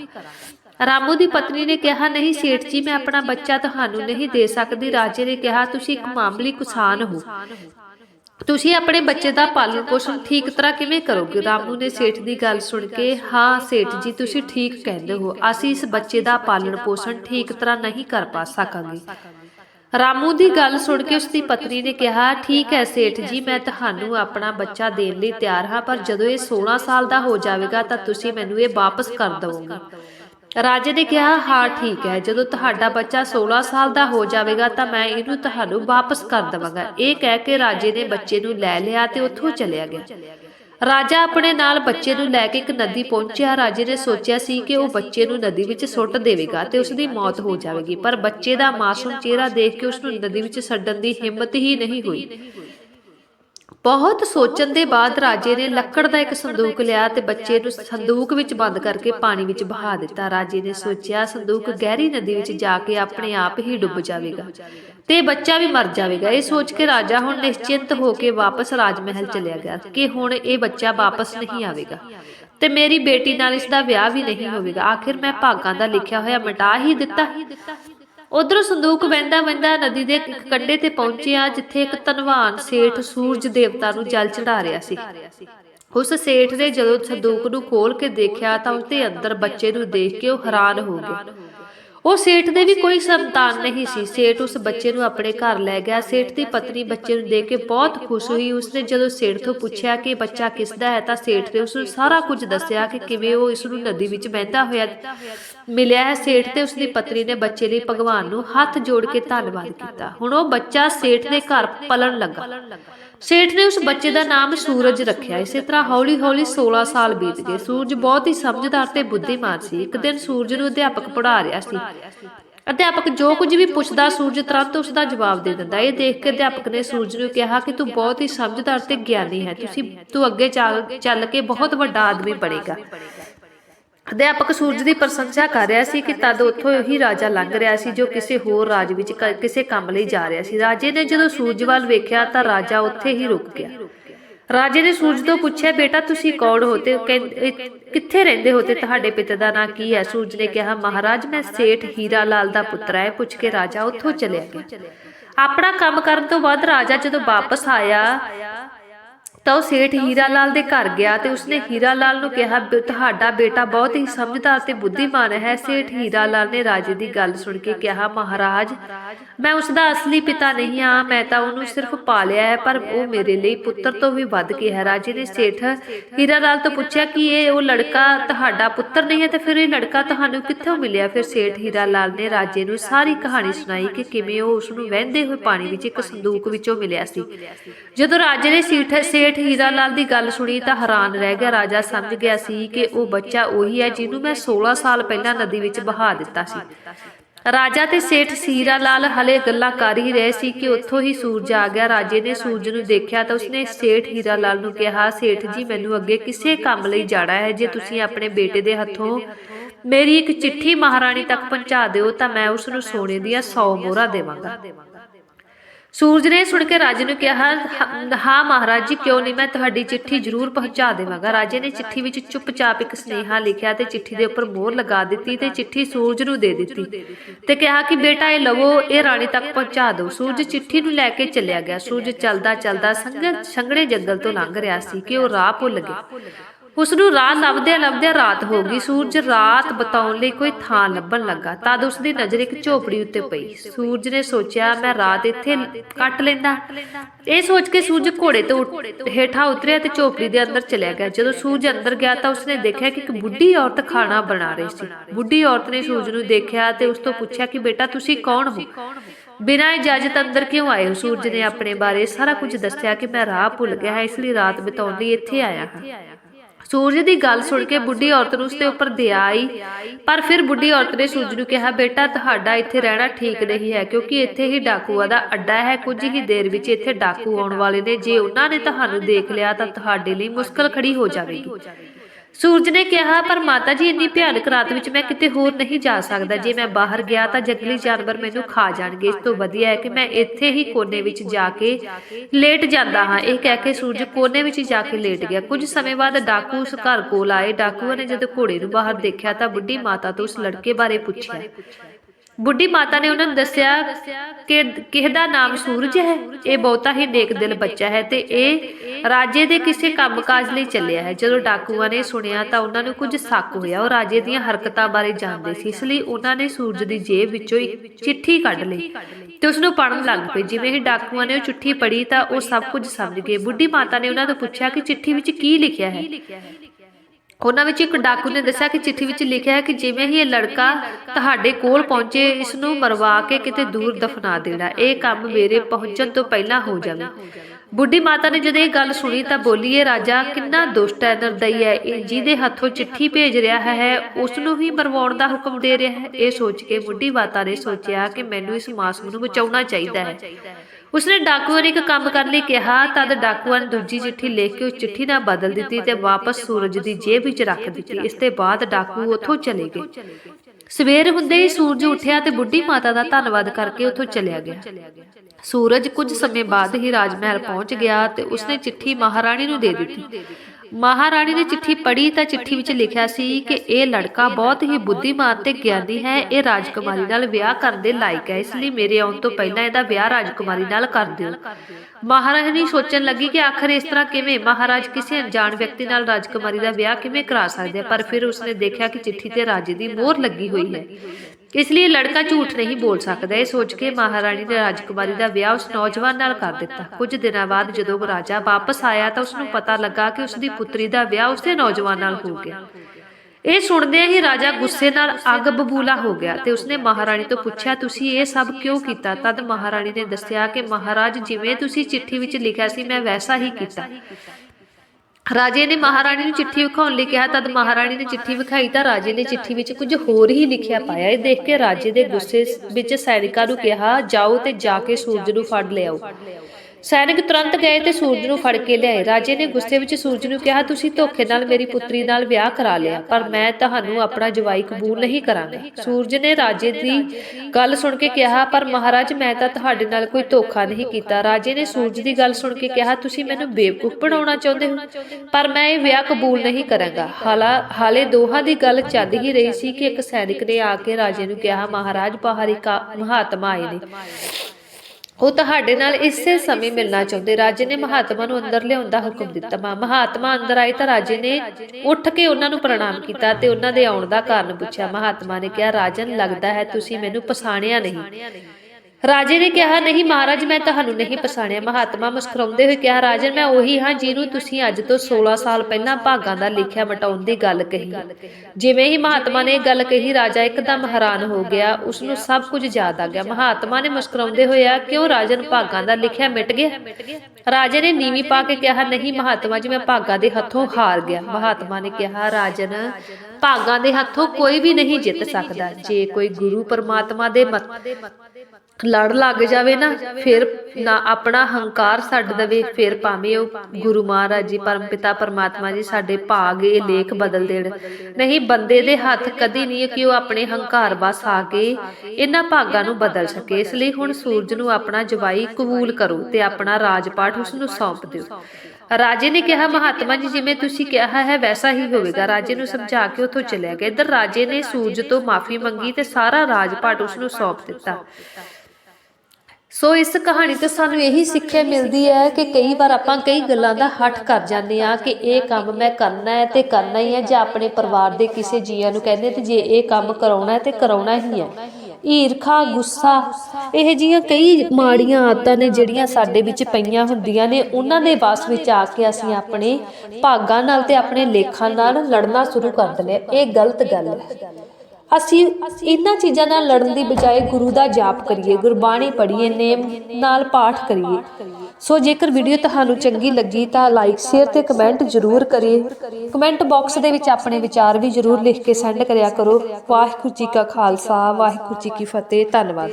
ਰਾਮੂ ਦੀ ਪਤਨੀ ਨੇ ਕਿਹਾ, ਨਹੀਂ ਸੇਠ ਜੀ, ਮੈਂ ਆਪਣਾ ਬੱਚਾ ਤੁਹਾਨੂੰ ਨਹੀਂ ਦੇ ਸਕਦੀ। ਰਾਜੇ ਨੇ ਕਿਹਾ, ਤੁਸੀਂ ਇੱਕ ਮਾਮੂਲੀ ਕਿਸਾਨ ਹੋ। ਤੁਸੀਂ ਆਪਣੇ ਬੱਚੇ ਦਾ ਪਾਲਣ ਪੋਸ਼ਣ ਠੀਕ ਤਰ੍ਹਾਂ ਕਿਵੇਂ ਕਰੋਗੇ? ਰਾਮੂ ਨੇ ਸੇਠ ਦੀ ਗੱਲ ਸੁਣ ਕੇ, ਹਾਂ, ਸੇਠ ਜੀ, ਤੁਸੀਂ ਠੀਕ ਕਹਿੰਦੇ ਹੋ। ਅਸੀਂ ਇਸ ਬੱਚੇ ਦਾ ਪਾਲਣ ਪੋਸ਼ਣ ਠੀਕ ਤਰ੍ਹਾਂ ਨਹੀਂ ਕਰ ਪਾ ਸਕਾਂਗੇ। ਰਾਮੂ ਦੀ ਗੱਲ ਸੁਣ ਕੇ ਉਸ ਦੀ ਪਤਨੀ ਨੇ ਕਿਹਾ, ਠੀਕ ਹੈ ਸੇਠ ਜੀ, ਮੈਂ ਤੁਹਾਨੂੰ ਆਪਣਾ ਬੱਚਾ ਦੇਣ ਲਈ ਤਿਆਰ ਹਾਂ, ਪਰ ਜਦੋਂ ਇਹ 16 ਸਾਲ ਦਾ ਹੋ ਜਾਵੇਗਾ ਤਾਂ ਤੁਸੀਂ ਮੈਨੂੰ ਇਹ ਵਾਪਸ ਕਰ ਦਿਓਗੇ ਰਾਜੇ ਨੇ ਕਿਹਾ, ਹਾਂ, ਠੀਕ ਹੈ, ਜਦੋਂ ਤੁਹਾਡਾ ਬੱਚਾ 16 ਸਾਲ ਦਾ ਹੋ ਜਾਵੇਗਾ ਤਾਂ ਮੈਂ ਇਹਨੂੰ ਤੁਹਾਨੂੰ ਵਾਪਸ ਕਰ ਦੇਵਾਂਗਾ। ਇਹ ਕਹਿ ਕੇ ਰਾਜੇ ਨੇ ਬੱਚੇ ਨੂੰ ਲੈ ਲਿਆ ਤੇ ਉੱਥੋਂ ਚਲਿਆ ਗਿਆ। ਰਾਜਾ ਆਪਣੇ ਨਾਲ ਬੱਚੇ ਨੂੰ ਲੈ ਕੇ ਇੱਕ ਨਦੀ ਪਹੁੰਚਿਆ। ਰਾਜੇ ਨੇ ਸੋਚਿਆ ਸੀ ਕਿ ਉਹ ਬੱਚੇ ਨੂੰ ਨਦੀ ਵਿੱਚ ਸੁੱਟ ਦੇਵੇਗਾ ਤੇ ਉਸ ਦੀ ਮੌਤ ਹੋ ਜਾਵੇਗੀ, ਪਰ ਬੱਚੇ ਦਾ ਮਾਸੂਮ ਚਿਹਰਾ ਦੇਖ ਕੇ ਉਸ ਨੂੰ ਨਦੀ ਵਿੱਚ ਛੱਡਣ ਦੀ ਹਿੰਮਤ ਹੀ ਨਹੀਂ ਹੋਈ। ਬਹੁਤ ਸੋਚਣ ਦੇ ਬਾਅਦ ਰਾਜੇ ਨੇ ਲੱਕੜ ਦਾ ਇੱਕ ਸੰਦੂਕ ਲਿਆ ਤੇ ਬੱਚੇ ਨੂੰ ਸੰਦੂਕ ਵਿੱਚ ਬੰਦ ਕਰਕੇ ਪਾਣੀ ਵਿੱਚ ਬਹਾ ਦਿੱਤਾ। ਰਾਜੇ ਨੇ ਸੋਚਿਆ, ਸੰਦੂਕ ਗਹਿਰੀ ਨਦੀ ਵਿੱਚ ਜਾ ਕੇ ਆਪਣੇ ਆਪ ਹੀ ਡੁੱਬ ਜਾਵੇਗਾ ਤੇ ਬੱਚਾ ਵੀ ਮਰ ਜਾਵੇਗਾ। ਇਹ ਸੋਚ ਕੇ ਰਾਜਾ ਹੁਣ ਨਿਸ਼ਚਿੰਤ ਹੋ ਕੇ ਵਾਪਸ ਰਾਜ ਮਹਿਲ ਚਲਿਆ ਗਿਆ ਕਿ ਹੁਣ ਇਹ ਬੱਚਾ ਵਾਪਸ ਨਹੀਂ ਆਵੇਗਾ ਤੇ ਮੇਰੀ ਬੇਟੀ ਨਾਲ ਇਸ ਦਾ ਵਿਆਹ ਵੀ ਨਹੀਂ ਹੋਵੇਗਾ। ਆਖਿਰ ਮੈਂ ਭਾਗਾਂ ਦਾ ਲਿਖਿਆ ਹੋਇਆ ਮਿਟਾ ਹੀ ਦਿੱਤਾ। ਉਧਰੋਂ ਸੰਦੂਕ ਵਹਿੰਦਾ ਵਹਿੰਦਾ ਨਦੀ ਦੇ ਇੱਕ ਕੰਢੇ ਤੇ ਪਹੁੰਚਿਆ, ਜਿੱਥੇ ਇੱਕ ਧਨਵਾਨ ਸੇਠ ਸੂਰਜ ਦੇਵਤਾ ਨੂੰ ਜਲ ਚੜਾ ਰਿਹਾ ਸੀ। ਉਸ ਸੇਠ ਨੇ ਜਦੋਂ ਸੰਦੂਕ ਨੂੰ ਖੋਲ ਕੇ ਦੇਖਿਆ ਤਾਂ ਉਸਦੇ ਅੰਦਰ ਬੱਚੇ ਨੂੰ ਦੇਖ ਕੇ ਉਹ ਹੈਰਾਨ ਹੋ ਗਿਆ। ਉਹ ਸੇਠ ਦੇ ਵੀ ਕੋਈ ਸੰਤਾਨ ਨਹੀਂ ਸੀ। ਸੇਠ ਉਸ ਬੱਚੇ ਨੂੰ ਆਪਣੇ ਘਰ ਲੈ ਗਿਆ। ਸੇਠ ਦੀ ਪਤਨੀ ਬੱਚੇ ਨੂੰ ਦੇਖ ਕੇ ਬਹੁਤ ਖੁਸ਼ ਹੋਈ। ਉਸਨੇ ਜਦੋਂ ਸੇਠ ਤੋਂ ਪੁੱਛਿਆ ਕਿ ਬੱਚਾ ਕਿਸ ਦਾ ਹੈ ਤਾਂ ਸੇਠ ਨੇ ਉਸ ਨੂੰ ਸਾਰਾ ਕੁਝ ਦੱਸਿਆ ਕਿ ਕਿਵੇਂ ਉਹ ਇਸ ਨੂੰ ਨਦੀ ਵਿੱਚ ਬਹਿੰਦਾ ਹੋਇਆ ਮਿਲਿਆ ਹੈ ਸੇਠ ਤੇ ਉਸ ਦੀ ਪਤਨੀ ਨੇ ਬੱਚੇ ਲਈ ਭਗਵਾਨ ਨੂੰ ਹੱਥ ਜੋੜ ਕੇ ਧੰਨਵਾਦ ਕੀਤਾ। ਹੁਣ ਉਹ ਬੱਚਾ ਸੇਠ ਦੇ ਘਰ ਪਲਣ ਲੱਗਾ। ਸੇਠ ਨੇ ਉਸ ਬੱਚੇ ਦਾ ਨਾਮ ਸੂਰਜ ਰੱਖਿਆ। ਇਸੇ ਤਰ੍ਹਾਂ ਹੌਲੀ-ਹੌਲੀ 16 ਸਾਲ ਬੀਤ ਗਏ ਸੂਰਜ ਬਹੁਤ ਹੀ ਸਮਝਦਾਰ ਤੇ ਬੁੱਧੀਮਾਨ ਸੀ। ਇੱਕ ਦਿਨ ਸੂਰਜ ਨੂੰ ਅਧਿਆਪਕ ਪੜ੍ਹਾ ਰਿਹਾ ਸੀ। ਅਧਿਆਪਕ ਜੋ ਕੁਝ ਵੀ ਪੁੱਛਦਾ ਸੂਰਜ ਤੁਰੰਤ ਉਸ ਦਾ ਜਵਾਬ ਦੇ ਦਿੰਦਾ। ਇਹ ਦੇਖ ਕੇ ਅਧਿਆਪਕ ਨੇ ਸੂਰਜ ਨੂੰ ਕਿਹਾ ਕਿ ਤੂੰ ਬਹੁਤ ਹੀ ਸਮਝਦਾਰ ਤੇ ਗਿਆਨੀ ਹੈ। ਤੁਸੀਂ ਤੂੰ ਅੱਗੇ ਚੱਲ ਚੱਲ ਕੇ ਬਹੁਤ ਵੱਡਾ ਆਦਮੀ ਬਣੇਗਾ। ਅਧਿਆਪਕ ਸੂਰਜ ਦੀ ਪ੍ਰਸ਼ੰਸਾ ਕਰ ਰਿਹਾ ਸੀ ਕਿ ਤਦ ਉੱਥੋਂ ਹੀ ਰਾਜਾ ਲੰਘ ਰਿਹਾ ਸੀ ਜੋ ਕਿਸੇ ਹੋਰ ਰਾਜ ਵਿੱਚ ਕ- ਕਿਸੇ ਕੰਮ ਲਈ ਜਾ ਰਿਹਾ ਸੀ। ਰਾਜੇ ਨੇ ਜਦੋਂ ਸੂਰਜ ਵੱਲ ਵੇਖਿਆ ਤਾਂ ਰਾਜਾ ਉੱਥੇ ਹੀ ਰੁਕ ਗਿਆ। ਰਾਜੇ ਨੇ ਸੂਰਜ ਤੋਂ ਪੁੱਛਿਆ, ਬੇਟਾ, ਤੁਸੀਂ ਕੌਣ ਹੋ? ਤੇ ਕਹਿੰ- ਇਹ, ਕਿੱਥੇ ਰਹਿੰਦੇ ਹੋ? ਤੇ ਤੁਹਾਡੇ ਪਿਤਾ ਦਾ ਨਾਂ ਕੀ ਹੈ? ਸੂਰਜ ਨੇ ਕਿਹਾ, ਮਹਾਰਾਜ, ਮੈਂ ਸੇਠ ਹੀਰਾ ਲਾਲ ਦਾ ਪੁੱਤਰ ਹੈ। ਪੁੱਛ ਕੇ ਰਾਜਾ ਉੱਥੋਂ ਚਲਿਆ ਗਿਆ। ਆਪਣਾ ਕੰਮ ਕਰਨ ਤੋਂ ਬਾਅਦ ਰਾਜਾ ਜਦੋਂ ਵਾਪਸ ਆਇਆ ਤਾਂ ਉਹ ਸੇਠ ਹੀਰਾ ਲਾਲ ਦੇ ਘਰ ਗਿਆ ਤੇ ਉਸਨੇ ਹੀਰਾ ਲਾਲ ਨੂੰ ਕਿਹਾ ਵੀ ਤੁਹਾਡਾ ਬੇਟਾ ਬਹੁਤ ਹੀ ਸਮਝਦਾਰ ਤੇ ਬੁੱਧੀਮਾਨ ਹੈ। ਸੇਠ ਹੀਰਾ ਲਾਲ ਨੇ ਰਾਜੇ ਦੀ ਗੱਲ ਸੁਣ ਕੇ ਕਿਹਾ, ਮਹਾਰਾਜ ਮੈਂ ਉਸ ਦਾ ਅਸਲੀ ਪਿਤਾ ਨਹੀਂ ਹਾਂ, ਮੈਂ ਤਾਂ ਉਹਨੂੰ ਸਿਰਫ ਪਾਲਿਆ ਹੈ, ਪਰ ਉਹ ਮੇਰੇ ਲਈ ਪੁੱਤਰ ਤੋਂ ਵੀ ਵੱਧ ਕੇ ਹੈ। ਰਾਜੇ ਨੇ ਸੇਠ ਹੀਰਾ ਲਾਲ ਤੋਂ ਪੁੱਛਿਆ ਕਿ ਇਹ ਉਹ ਲੜਕਾ ਤੁਹਾਡਾ ਪੁੱਤਰ ਨਹੀਂ ਹੈ ਤੇ ਫਿਰ ਇਹ ਲੜਕਾ ਤੁਹਾਨੂੰ ਕਿੱਥੋਂ ਮਿਲਿਆ? ਫਿਰ ਸੇਠ ਹੀਰਾ ਲਾਲ ਨੇ ਰਾਜੇ ਨੂੰ ਸਾਰੀ ਕਹਾਣੀ ਸੁਣਾਈ ਕਿ ਕਿਵੇਂ ਉਹ ਉਸ ਨੂੰ ਵਹਿੰਦੇ ਹੋਏ ਪਾਣੀ ਵਿੱਚ ਇੱਕ ਸੰਦੂਕ ਵਿੱਚੋਂ ਮਿਲਿਆ ਸੀ। ਜਦੋਂ ਰਾਜੇ ਨੇ ਸੇਠ ਸੇਠ ਹੀਰਾ ਲਾਲ ਦੀ ਗੱਲ ਸੁਣੀ ਤਾਂ ਹੈਰਾਨ ਰਹਿ ਗਿਆ। ਰਾਜਾ ਸਮਝ ਗਿਆ ਸੀ ਕਿ ਉਹ ਬੱਚਾ ਉਹੀ ਹੈ ਜਿਹਨੂੰ ਮੈਂ 16 ਸਾਲ ਪਹਿਲਾਂ ਨਦੀ ਵਿੱਚ ਬਹਾ ਦਿੱਤਾ ਸੀ। ਰਾਜਾ ਤੇ ਸੇਠ ਸੀਰਾ ਲਾਲ ਹਲੇ ਗੱਲਾਂ ਕਰ ਹੀ ਰਹੇ ਸੀ ਕਿ ਉੱਥੋਂ ਹੀ ਸੂਰਜ ਆ ਗਿਆ। ਰਾਜੇ ਨੇ ਸੂਰਜ ਨੂੰ ਦੇਖਿਆ ਤਾਂ ਉਸਨੇ ਸੇਠ ਹੀਰਾ ਲਾਲ ਨੂੰ ਕਿਹਾ, ਸੇਠ ਜੀ, ਮੈਨੂੰ ਅੱਗੇ ਕਿਸੇ ਕੰਮ ਲਈ ਜਾਣਾ ਹੈ। ਜੇ ਤੁਸੀਂ ਆਪਣੇ ਬੇਟੇ ਦੇ ਹੱਥੋਂ ਮੇਰੀ ਇੱਕ ਚਿੱਠੀ ਮਹਾਰਾਣੀ ਤੱਕ ਪਹੁੰਚਾ ਦਿਓ ਤਾਂ ਮੈਂ ਉਸ ਨੂੰ ਸੋਨੇ ਦੀਆਂ 100 ਮੋਹਰਾਂ ਦੇਵਾਂਗਾ। ਸੂਰਜ ਨੇ ਸੁਣ ਕੇ ਰਾਜੇ ਨੂੰ ਕਿਹਾ, "ਹਾਂ- ਮਹਾਰਾਜ ਜੀ, ਕਿਉਂ ਨਹੀਂ? ਮੈਂ ਤੁਹਾਡੀ ਚਿੱਠੀ ਜ਼ਰੂਰ ਪਹੁੰਚਾ ਦੇਵਾਂਗਾ। ਰਾਜੇ ਨੇ ਚਿੱਠੀ ਵਿੱਚ ਚੁੱਪਚਾਪ ਇੱਕ ਸੁਨੇਹਾ ਲਿਖਿਆ ਤੇ ਚਿੱਠੀ ਦੇ ਉੱਪਰ ਮੋਹਰ ਲਗਾ ਦਿੱਤੀ ਤੇ ਚਿੱਠੀ ਸੂਰਜ ਨੂੰ ਦੇ ਦਿੱਤੀ ਤੇ ਕਿਹਾ ਕਿ, ਬੇਟਾ, ਇਹ ਲਵੋ, ਇਹ ਰਾਣੀ ਤੱਕ ਪਹੁੰਚਾ ਦਿਓ। ਸੂਰਜ ਚਿੱਠੀ ਨੂੰ ਲੈ ਕੇ ਚੱਲਿਆ ਗਿਆ। ਸੂਰਜ ਚੱਲਦਾ ਚੱਲਦਾ ਸੰਘ ਸੰਘਣੇ ਜੰਗਲ ਤੋਂ ਲੰਘ ਰਿਹਾ ਸੀ ਕਿ ਉਹ ਰਾਹ ਭੁੱਲ ਗਿਆ। ਉਸ ਨੂੰ ਰਾਹ ਲੱਭਦਿਆਂ ਲੱਭਦਿਆਂ ਰਾਤ ਹੋ ਗਈ। ਸੂਰਜ ਰਾਤ ਬਤਾਉਣ ਲਈ ਕੋਈ ਥਾਂ ਲੱਭਣ ਲੱਗਾ। ਤਦ ਉਸ ਦੀ ਨਜ਼ਰ ਇੱਕ ਝੋਪੜੀ ਉੱਤੇ ਪਈ। ਸੂਰਜ ਨੇ ਸੋਚਿਆ, ਮੈਂ ਰਾਤ ਇੱਥੇ ਕੱਟ ਲੈਂਦਾ। ਇਹ ਸੋਚ ਕੇ ਸੂਰਜ ਘੋੜੇ ਤੋਂ ਹੇਠਾਂ ਉਤਰਿਆ ਤੇ ਝੋਪੜੀ ਦੇ ਅੰਦਰ ਚਲਿਆ ਗਿਆ। ਜਦੋਂ ਸੂਰਜ ਅੰਦਰ ਗਿਆ ਤਾਂ ਉਸਨੇ ਦੇਖਿਆ ਕਿ ਇੱਕ ਬੁੱਢੀ ਔਰਤ ਖਾਣਾ ਬਣਾ ਰਹੀ ਸੀ। ਬੁੱਢੀ ਔਰਤ ਨੇ ਸੂਰਜ ਨੂੰ ਦੇਖਿਆ ਤੇ ਉਸ ਤੋਂ ਪੁੱਛਿਆ ਕਿ, ਬੇਟਾ, ਤੁਸੀਂ ਕੌਣ ਹੋ? ਬਿਨਾਂ ਇਜਾਜ਼ਤ ਅੰਦਰ ਕਿਉਂ ਆਏ ਹੋ? ਸੂਰਜ ਨੇ ਆਪਣੇ ਬਾਰੇ ਸਾਰਾ ਕੁਝ ਦੱਸਿਆ ਕਿ, ਮੈਂ ਰਾਹ ਭੁੱਲ ਗਿਆ ਹਾਂ, ਇਸ ਲਈ ਰਾਤ ਬਿਤਾਉਣ ਲਈ ਇੱਥੇ ਆਇਆ ਹਾਂ। ਸੂਰਜ ਦੀ ਗੱਲ ਸੁਣ ਕੇ ਬੁੱਢੀ ਔਰਤ ਨੂੰ ਉਸਦੇ ਉੱਪਰ ਦਇਆ ਆਈ। ਪਰ ਫਿਰ ਬੁੱਢੀ ਔਰਤ ਨੇ ਸੂਰਜ ਨੂੰ ਕਿਹਾ, ਬੇਟਾ, ਤੁਹਾਡਾ ਇੱਥੇ ਰਹਿਣਾ ਠੀਕ ਨਹੀਂ ਹੈ, ਕਿਉਂਕਿ ਇੱਥੇ ਹੀ ਡਾਕੂਆਂ ਦਾ ਅੱਡਾ ਹੈ। ਕੁਝ ਹੀ ਦੇਰ ਵਿੱਚ ਇੱਥੇ ਡਾਕੂ ਆਉਣ ਵਾਲੇ ਨੇ। ਜੇ ਉਹਨਾਂ ਨੇ ਤੁਹਾਨੂੰ ਦੇਖ ਲਿਆ, ਤਾਂ ਤੁਹਾਡੇ ਲਈ ਮੁਸ਼ਕਲ ਖੜੀ ਹੋ ਜਾਵੇਗੀ। ਸੂਰਜ ਨੇ ਕਿਹਾ, ਪਰ ਮਾਤਾ ਜੀ, ਇੰਨੀ ਭਿਆਨਕ ਰਾਤ ਵਿੱਚ ਮੈਂ ਕਿਤੇ ਹੋਰ ਨਹੀਂ ਜਾ ਸਕਦਾ। ਜੇ ਮੈਂ ਬਾਹਰ ਗਿਆ ਤਾਂ ਜੰਗਲੀ ਜਾਨਵਰ ਮੈਨੂੰ ਖਾ ਜਾਣਗੇ। ਇਸ ਤੋਂ ਵਧੀਆ ਹੈ ਕਿ ਮੈਂ ਇੱਥੇ ਹੀ ਕੋਨੇ ਵਿੱਚ ਜਾ ਕੇ ਲੇਟ ਜਾਂਦਾ ਹਾਂ। ਇਹ ਕਹਿ ਕੇ ਸੂਰਜ ਕੋਨੇ ਵਿੱਚ ਜਾ ਕੇ ਲੇਟ ਗਿਆ। ਕੁਝ ਸਮੇਂ ਬਾਅਦ ਡਾਕੂ ਉਸ ਘਰ ਕੋਲ ਆਏ। ਡਾਕੂਆਂ ਨੇ ਜਦੋਂ ਘੋੜੇ ਨੂੰ ਬਾਹਰ ਦੇਖਿਆ ਤਾਂ ਬੁੱਢੀ ਮਾਤਾ ਤੋਂ ਉਸ ਲੜਕੇ ਬਾਰੇ ਪੁੱਛਿਆ। ਬੁੱਢੀ ਮਾਤਾ ਨੇ ਉਹਨਾਂ ਨੂੰ ਦੱਸਿਆ ਕਿ ਕਿਸ ਨਾਮ ਸੂਰਜ ਹੈ? ਇਹ ਬਹੁਤਾ ਹੀ ਨੇਕ ਦਿਲ ਬੱਚਾ ਹੈ ਤੇ ਇਹ ਰਾਜੇ ਦੇ ਕਿਸੇ ਕੰਮਕਾਜ ਲਈ ਚੱਲਿਆ ਹੈ। ਜਦੋਂ ਡਾਕੂਆਂ ਨੇ ਸੁਣਿਆ ਤਾਂ ਉਹਨਾਂ ਨੂੰ ਕੁਝ ਸ਼ੱਕ ਹੋਇਆ। ਉਹ ਰਾਜੇ ਦੀਆਂ ਹਰਕਤਾਂ ਬਾਰੇ ਜਾਣਦੇ ਸੀ। ਇਸ ਲਈ ਉਹਨਾਂ ਨੇ ਸੂਰਜ ਦੀ ਜੇਬ ਵਿੱਚੋਂ ਇੱਕ ਚਿੱਠੀ ਕੱਢ ਲਈ ਤੇ ਉਸ ਨੂੰ ਪੜ੍ਹਨ ਲੱਗ ਪਏ। ਜਿਵੇਂ ਹੀ ਡਾਕੂਆਂ ਨੇ ਉਹ ਚਿੱਠੀ ਪੜ੍ਹੀ ਤਾਂ ਉਹ ਸਭ ਕੁਝ ਸਮਝ ਗਏ। ਬੁੱਢੀ ਮਾਤਾ ਨੇ ਉਹਨਾਂ ਤੋਂ ਪੁੱਛਿਆ ਕਿ ਚਿੱਠੀ ਵਿੱਚ ਕੀ ਲਿਖਿਆ ਹੈ? ਉਹਨਾਂ ਵਿੱਚ ਇੱਕ ਡਾਕੂ ਨੇ ਦੱਸਿਆ ਕਿ ਚਿੱਠੀ ਵਿੱਚ ਲਿਖਿਆ ਹੈ ਕਿ ਜਿਵੇਂ ਹੀ ਇਹ ਲੜਕਾ ਤੁਹਾਡੇ ਕੋਲ ਪਹੁੰਚੇ, ਇਸ ਨੂੰ ਮਰਵਾ ਕੇ ਕਿਤੇ ਦੂਰ ਦਫਨਾ ਦੇਣਾ। ਇਹ ਕੰਮ ਮੇਰੇ ਪਹੁੰਚਣ ਤੋਂ ਪਹਿਲਾਂ ਹੋ ਜਾਵੇ। ਬੁੱਢੀ ਮਾਤਾ ਨੇ ਜਦੋਂ ਇਹ ਗੱਲ ਸੁਣੀ ਤਾਂ ਬੋਲੀ ਇਹ ਰਾਜਾ, ਕਿੰਨਾ ਦੁਸ਼ਟ ਹੈ, ਨਿਰਦਈ ਹੈ। ਇਹ ਜਿਹਦੇ ਹੱਥੋਂ ਚਿੱਠੀ ਭੇਜ ਰਿਹਾ ਹੈ, ਉਸ ਨੂੰ ਹੀ ਮਰਵਾਉਣ ਦਾ ਹੁਕਮ ਦੇ ਰਿਹਾ ਹੈ। ਇਹ ਸੋਚ ਕੇ ਬੁੱਢੀ ਮਾਤਾ ਨੇ ਸੋਚਿਆ ਕਿ ਮੈਨੂੰ ਇਸ ਮਾਸੂਮ ਨੂੰ ਬਚਾਉਣਾ ਚਾਹੀਦਾ ਹੈ। ਉਸਨੇ ਡਾਕੂਆਂ ਨੇ ਇੱਕ ਕੰਮ ਕਰਨ ਲਈ ਕਿਹਾ, ਤਦ ਡਾਕੂਆਂ ਨੇ ਦੂਜੀ ਚਿੱਠੀ ਲਿਖ ਕੇ ਉਸ ਚਿੱਠੀ ਨਾਲ ਬਦਲ ਦਿੱਤੀ ਤੇ ਵਾਪਸ ਸੂਰਜ ਦੀ ਜੇਬ ਵਿੱਚ ਰੱਖ ਦਿੱਤੀ। ਇਸ ਦੇ ਬਾਅਦ ਡਾਕੂ ਉੱਥੋਂ ਚਲੇ ਗਏ। ਸਵੇਰ ਹੁੰਦੇ ਹੀ ਸੂਰਜ ਉੱਠਿਆ ਤੇ ਬੁੱਢੀ ਮਾਤਾ ਦਾ ਧੰਨਵਾਦ ਕਰਕੇ ਉੱਥੋਂ ਚਲਿਆ ਗਿਆ। ਸੂਰਜ ਕੁਝ ਸਮੇਂ ਬਾਅਦ ਹੀ ਰਾਜ ਮਹਿਲ ਪਹੁੰਚ ਗਿਆ ਤੇ ਉਸਨੇ ਚਿੱਠੀ ਮਹਾਰਾਣੀ ਨੂੰ ਦੇ ਦਿੱਤੀ। ਮਹਾਰਾਣੀ ਨੇ ਚਿੱਠੀ ਪੜ੍ਹੀ ਤਾਂ ਚਿੱਠੀ ਵਿੱਚ ਲਿਖਿਆ ਸੀ ਕਿ ਇਹ ਲੜਕਾ ਬਹੁਤ ਹੀ ਬੁੱਧੀਮਾਨ ਤੇ ਗਿਆਨੀ ਹੈ। ਇਹ ਰਾਜਕੁਮਾਰੀ ਨਾਲ ਵਿਆਹ ਕਰਨ ਦੇ ਲਾਇਕ ਹੈ। ਇਸ ਲਈ ਮੇਰੇ ਆਉਣ ਤੋਂ ਪਹਿਲਾਂ ਇਹਦਾ ਵਿਆਹ ਰਾਜਕੁਮਾਰੀ ਨਾਲ ਕਰ ਦਿਓ। ਮਹਾਰਾਣੀ ਸੋਚਣ ਲੱਗੀ ਕਿ ਆਖਰ ਇਸ ਤਰ੍ਹਾਂ ਕਿਵੇਂ? ਮਹਾਰਾਜ ਕਿਸੇ ਅਣਜਾਣ ਵਿਅਕਤੀ ਨਾਲ ਰਾਜਕੁਮਾਰੀ ਦਾ ਵਿਆਹ ਕਿਵੇਂ ਕਰਾ ਸਕਦੇ ਪਰ ਫਿਰ ਉਸਨੇ ਦੇਖਿਆ ਕਿ ਚਿੱਠੀ ਤੇ ਰਾਜੇ ਦੀ ਮੋਹਰ ਲੱਗੀ ਹੋਈ ਹੈ। ਇਸ ਲਈ ਲੜਕਾ ਝੂਠ ਨਹੀਂ ਬੋਲ ਸਕਦਾ। ਇਹ ਸੋਚ ਕੇ ਮਹਾਰਾਣੀ ਨੇ ਰਾਜਕੁਮਾਰੀ ਦਾ ਵਿਆਹ ਉਸ ਨੌਜਵਾਨ ਨਾਲ ਕਰ ਦਿੱਤਾ। ਕੁਝ ਦਿਨਾਂ ਬਾਅਦ ਜਦੋਂ ਰਾਜਾ ਵਾਪਸ ਆਇਆ ਤਾਂ ਉਸ ਨੂੰ ਪਤਾ ਲੱਗਾ ਕਿ ਉਸ ਦੀ ਪੁੱਤਰੀ ਦਾ ਵਿਆਹ ਉਸੇ ਨੌਜਵਾਨ ਨਾਲ ਹੋ ਗਿਆ। ਇਹ ਸੁਣਦਿਆਂ ਹੀ ਰਾਜਾ ਗੁੱਸੇ ਨਾਲ ਅੱਗ ਬਬੂਲਾ ਹੋ ਗਿਆ ਤੇ ਉਸਨੇ ਮਹਾਰਾਣੀ ਤੋਂ ਪੁੱਛਿਆ, ਤੁਸੀਂ ਇਹ ਸਭ ਕਿਉਂ ਕੀਤਾ? ਤਦ ਮਹਾਰਾਣੀ ਨੇ ਦੱਸਿਆ ਕਿ, ਮਹਾਰਾਜ, ਜਿਵੇਂ ਤੁਸੀਂ ਚਿੱਠੀ ਵਿੱਚ ਲਿਖਿਆ ਸੀ, ਮੈਂ ਵੈਸਾ ਹੀ ਕੀਤਾ। ਰਾਜੇ ਨੇ ਮਹਾਰਾਣੀ ਨੂੰ ਚਿੱਠੀ ਵਿਖਾਉਣ ਲਈ ਕਿਹਾ, ਤਦ ਮਹਾਰਾਣੀ ਨੇ ਚਿੱਠੀ ਵਿਖਾਈ ਤਾਂ ਰਾਜੇ ਨੇ ਚਿੱਠੀ ਵਿੱਚ ਕੁਝ ਹੋਰ ਹੀ ਲਿਖਿਆ ਪਾਇਆ। ਇਹ ਦੇਖ ਕੇ ਰਾਜੇ ਦੇ ਗੁੱਸੇ ਵਿੱਚ ਸੈਨਿਕਾਂ ਨੂੰ ਕਿਹਾ, ਜਾਓ ਤੇ ਜਾ ਕੇ ਸੂਰਜ ਨੂੰ ਫੜ ਲਿਆਓ। ਸੈਨਿਕ ਤੁਰੰਤ ਗਏ ਤੇ ਸੂਰਜ ਨੂੰ ਫੜ ਕੇ ਲਿਆਏ। ਰਾਜੇ ਨੇ ਗੁੱਸੇ ਵਿੱਚ ਸੂਰਜ ਨੂੰ ਕਿਹਾ, ਤੁਸੀਂ ਧੋਖੇ ਨਾਲ ਮੇਰੀ ਪੁੱਤਰੀ ਨਾਲ ਵਿਆਹ ਕਰਾ ਲਿਆ, ਪਰ ਮੈਂ ਤੁਹਾਨੂੰ ਆਪਣਾ ਜਵਾਈ ਕਬੂਲ ਨਹੀਂ ਕਰਾਂਗਾ। ਸੂਰਜ ਨੇ ਰਾਜੇ ਦੀ ਗੱਲ ਸੁਣ ਕੇ ਕਿਹਾ, ਪਰ ਮਹਾਰਾਜ, ਮੈਂ ਤਾਂ ਤੁਹਾਡੇ ਨਾਲ ਕੋਈ ਧੋਖਾ ਨਹੀਂ ਕੀਤਾ। ਰਾਜੇ ਨੇ ਸੂਰਜ ਦੀ ਗੱਲ ਸੁਣ ਕੇ ਕਿਹਾ, ਤੁਸੀਂ ਮੈਨੂੰ ਬੇਵਕੂਫ ਬਣਾਉਣਾ ਚਾਹੁੰਦੇ ਹੋ, ਪਰ ਮੈਂ ਇਹ ਵਿਆਹ ਕਬੂਲ ਨਹੀਂ ਕਰਾਂਗਾ। ਹਾਲਾ, ਹਾਲੇ ਦੋਹਾਂ ਦੀ ਗੱਲ ਚੱਲ ਹੀ ਰਹੀ ਸੀ ਕਿ ਇੱਕ ਸੈਨਿਕ ਨੇ ਆ ਕੇ ਰਾਜੇ ਨੂੰ ਕਿਹਾ, ਮਹਾਰਾਜ, ਬਾਹਰ ਮਹਾਤਮਾ ਆਏ ਨੇ। ਉਹ ਤੁਹਾਡੇ ਨਾਲ ਇਸੇ ਸਮੇਂ ਮਿਲਣਾ ਚਾਹੁੰਦੇ। ਰਾਜੇ ਨੇ ਮਹਾਤਮਾ ਨੂੰ ਅੰਦਰ ਲਿਆਉਣ ਦਾ ਹੁਕਮ ਦਿੱਤਾ। ਮਹਾਤਮਾ ਅੰਦਰ ਆਏ ਤਾਂ ਰਾਜੇ ਨੇ ਉੱਠ ਕੇ ਉਹਨਾਂ ਨੂੰ ਪ੍ਰਣਾਮ ਕੀਤਾ ਤੇ ਉਹਨਾਂ ਦੇ ਆਉਣ ਦਾ ਕਾਰਨ ਪੁੱਛਿਆ। ਮਹਾਤਮਾ ਨੇ ਕਿਹਾ, ਰਾਜਨ, ਲੱਗਦਾ ਹੈ ਤੁਸੀਂ ਮੈਨੂੰ ਪਛਾਣਿਆ ਨਹੀਂ। ਰਾਜੇ ਨੇ ਕਿਹਾ, ਨਹੀਂ ਮਹਾਰਾਜ, ਮੈਂ ਤੁਹਾਨੂੰ ਨਹੀਂ ਪਛਾਣਿਆ। ਮਹਾਤਮਾ ਮੁਸਕਰਾਉਂਦੇ ਹੋਏ ਕਿਹਾ ਰਾਜਨ ਮੈਂ ਉਹੀ ਹਾਂ ਜਿਹਨੂੰ ਤੁਸੀਂ ਅੱਜ ਤੋਂ 16 ਸਾਲ ਪਹਿਲਾਂ ਭਾਗਾਂ ਦਾ ਲਿਖਿਆ ਮਟਾਉਣ ਦੀ ਗੱਲ ਕਹੀ। ਜਿਵੇਂ ਹੀ ਮਹਾਤਮਾ ਨੇ ਇਹ ਗੱਲ ਕਹੀ, ਰਾਜਾ ਇੱਕਦਮ ਹੈਰਾਨ ਹੋ ਗਿਆ। ਉਸ ਨੂੰ ਸਭ ਕੁਝ ਯਾਦ ਆ ਗਿਆ। ਮਹਾਤਮਾ ਨੇ ਮੁਸਕਰਾਉਂਦੇ ਹੋਏ ਆ, ਕਿਉਂ ਰਾਜਨ ਭਾਗਾਂ ਦਾ ਲਿਖਿਆ ਮਿਟ ਗਿਆ? ਰਾਜੇ ਨੇ ਨੀਵੀਂ ਪਾ ਕੇ ਕਿਹਾ, ਨਹੀਂ ਮਹਾਤਮਾ ਜੀ, ਮੈਂ ਭਾਗਾਂ ਦੇ ਹੱਥੋਂ ਹਾਰ ਗਿਆ। ਮਹਾਤਮਾ ਨੇ ਕਿਹਾ ਰਾਜਨ ਭਾਗਾਂ ਦੇ ਹੱਥੋਂ ਕੋਈ ਵੀ ਨਹੀਂ ਜਿੱਤ ਸਕਦਾ। ਜੇ ਕੋਈ ਗੁਰੂ ਪਰਮਾਤਮਾ ਦੇ ਲੜ ਲੱਗ ਜਾਵੇ ਨਾ ਫਿਰ ਨਾ ਆਪਣਾ ਹੰਕਾਰ ਛੱਡ ਦਵੇ ਫਿਰ ਭਾਵੇਂ ਉਹ ਗੁਰੂ ਮਹਾਰਾਜ ਜੀ ਪਰਮ ਪਿਤਾ ਪਰਮਾਤਮਾ ਜੀ ਸਾਡੇ ਭਾਗ ਇਹ ਲੇਖ ਬਦਲ ਦੇਣ ਨਹੀਂ ਬੰਦੇ ਦੇ ਹੱਥ ਕਦੀ ਨਹੀਂ ਕਿ ਉਹ ਆਪਣੇ ਹੰਕਾਰ ਬਸ ਆ ਕੇ ਇਹਨਾਂ ਭਾਗਾਂ ਨੂੰ ਬਦਲ ਸਕੇ। ਇਸ ਲਈ ਹੁਣ ਸੂਰਜ ਨੂੰ ਆਪਣਾ ਜਵਾਈ ਕਬੂਲ ਕਰੋ ਤੇ ਆਪਣਾ ਰਾਜਪਾਟ ਉਸ ਨੂੰ ਸੌਂਪ ਦਿਓ। ਰਾਜੇ ਨੇ ਕਿਹਾ ਮਹਾਤਮਾ ਜੀ ਜਿਵੇਂ ਤੁਸੀਂ ਕਿਹਾ ਹੈ ਵੈਸਾ ਹੀ ਹੋਵੇਗਾ। ਰਾਜੇ ਨੂੰ ਸਮਝਾ ਕੇ ਉੱਥੋਂ ਚਲਿਆ ਗਿਆ। ਇਧਰ ਰਾਜੇ ਨੇ ਸੂਰਜ ਤੋਂ ਮਾਫੀ ਮੰਗੀ ਤੇ ਸਾਰਾ ਰਾਜਪਾਟ ਉਸ ਨੂੰ ਸੌਂਪ ਦਿੱਤਾ ਸੋ ਇਸ ਕਹਾਣੀ ਤੋਂ ਸਾਨੂੰ ਇਹੀ ਸਿੱਖਿਆ ਮਿਲਦੀ ਹੈ ਕਿ ਕਈ ਵਾਰ ਆਪਾਂ ਕਈ ਗੱਲਾਂ ਦਾ ਹੱਠ ਕਰ ਜਾਂਦੇ ਆ ਕਿ ਇਹ ਕੰਮ ਮੈਂ ਕਰਨਾ ਹੈ ਤੇ ਕਰਨਾ ਹੀ ਹੈ ਜਾਂ ਆਪਣੇ ਪਰਿਵਾਰ ਦੇ ਕਿਸੇ ਜੀਆਂ ਨੂੰ ਕਹਿੰਦੇ ਤੇ ਜੇ ਇਹ ਕੰਮ ਕਰਾਉਣਾ ਹੈ ਤੇ ਕਰਾਉਣਾ ਹੀ ਹੈ ਈਰਖਾ, ਗੁੱਸਾ, ਇਹ ਜੀਆਂ ਕਈ ਮਾੜੀਆਂ ਆਦਤਾਂ ਨੇ ਜਿਹੜੀਆਂ ਸਾਡੇ ਵਿੱਚ ਪਈਆਂ ਹੁੰਦੀਆਂ ਨੇ, ਉਹਨਾਂ ਦੇ ਵਾਸ ਵਿੱਚ ਆ ਕੇ ਅਸੀਂ ਆਪਣੇ ਭਾਗਾਂ ਨਾਲ ਤੇ ਆਪਣੇ ਲੇਖਾਂ ਨਾਲ ਲੜਨਾ ਸ਼ੁਰੂ ਕਰ ਦਿੰਦੇ ਹਾਂ। ਇਹ ਗਲਤ ਗੱਲ ਹੈ ਅਸੀਂ ਇਹਨਾਂ ਚੀਜ਼ਾਂ ਨਾਲ ਲੜਨ ਦੀ ਬਜਾਏ ਗੁਰੂ ਦਾ ਜਾਪ ਕਰੀਏ, ਗੁਰਬਾਣੀ ਪੜ੍ਹੀਏ, ਨੇਮ ਨਾਲ ਪਾਠ ਕਰੀਏ। ਸੋ ਜੇਕਰ ਵੀਡੀਓ ਤੁਹਾਨੂੰ ਚੰਗੀ ਲੱਗੀ ਤਾਂ ਲਾਈਕ ਸ਼ੇਅਰ ਤੇ ਕਮੈਂਟ ਜ਼ਰੂਰ ਕਰੀਏ ਕਮੈਂਟ ਬਾਕਸ ਦੇ ਵਿੱਚ ਆਪਣੇ ਵਿਚਾਰ ਵੀ ਜ਼ਰੂਰ ਲਿਖ ਕੇ ਸੈਂਡ ਕਰਿਆ ਕਰੋ। ਵਾਹਿਗੁਰੂ ਜੀ ਕਾ ਖਾਲਸਾ, ਵਾਹਿਗੁਰੂ ਜੀ ਕੀ ਫਤਿਹ। ਧੰਨਵਾਦ।